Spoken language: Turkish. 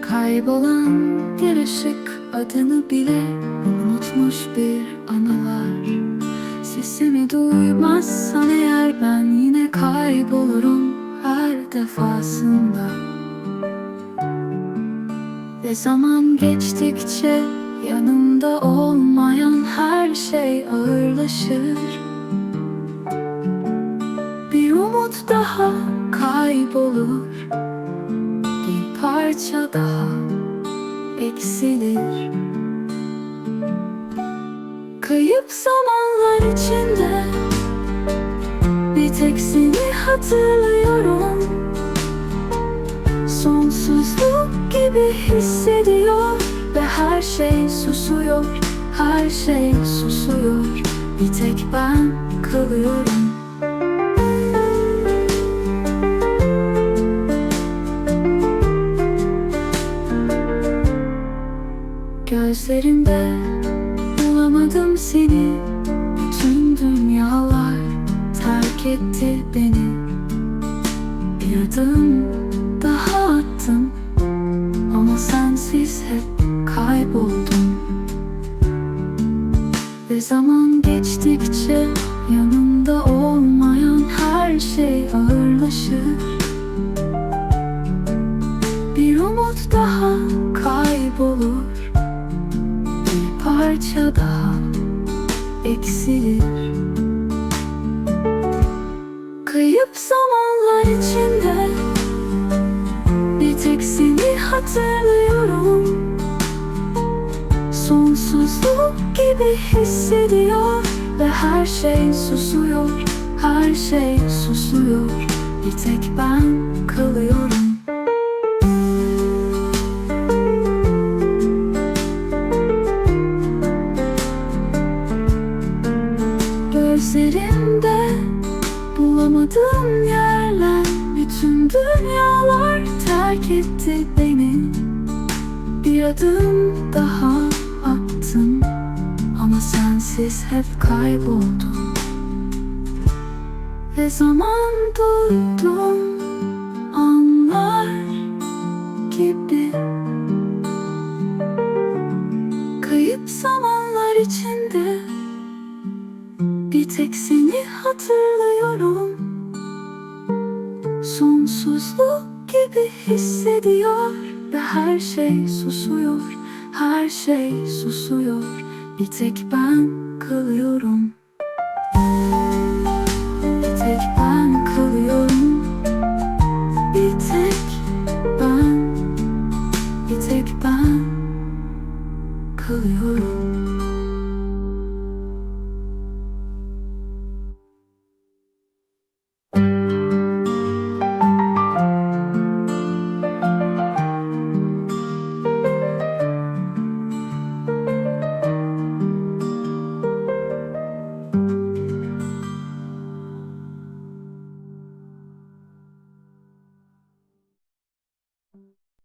Kaybolan bir ışık adını bile unutmuş bir anılar. Sesimi duymazsan eğer ben yine kaybolurum her defasında. Ve zaman geçtikçe yanımda olmayan her şey ağırlaşır. Bir umut daha kaybolur parça daha eksilir. Kayıp zamanlar içinde Bir tek seni hatırlıyorum. Sonsuzluk gibi hissediyor Ve her şey susuyor Her şey susuyor. Bir tek ben kalıyorum Gözlerimde bulamadım seni. Bütün dünyalar terk etti beni. Bir adım daha attım Ama sensiz hep kayboldum. Ve zaman geçtikçe yanımda olmayan her şey ağırlaşır. Bir umut daha kaybolur parça daha eksilir. Kayıp zamanlar içinde Bir tek seni hatırlıyorum. Sonsuzluk gibi hissediyor Ve her şey susuyor Her şey susuyor. Bir tek ben kalıyorum Gözlerimde bulamadığım yerler Bütün dünyalar terk etti beni. Bir adım daha attım Ama sensiz hep kayboldum Ve zaman durdum anlar gibi. Kayıp zamanlar içinde tek seni hatırlıyorum. Sonsuzluk gibi hissediyor Ve her şey susuyor, her şey susuyor. Bir tek ben kalıyorum. Tek ben kalıyorum. Bir tek ben tek ben kalıyorum.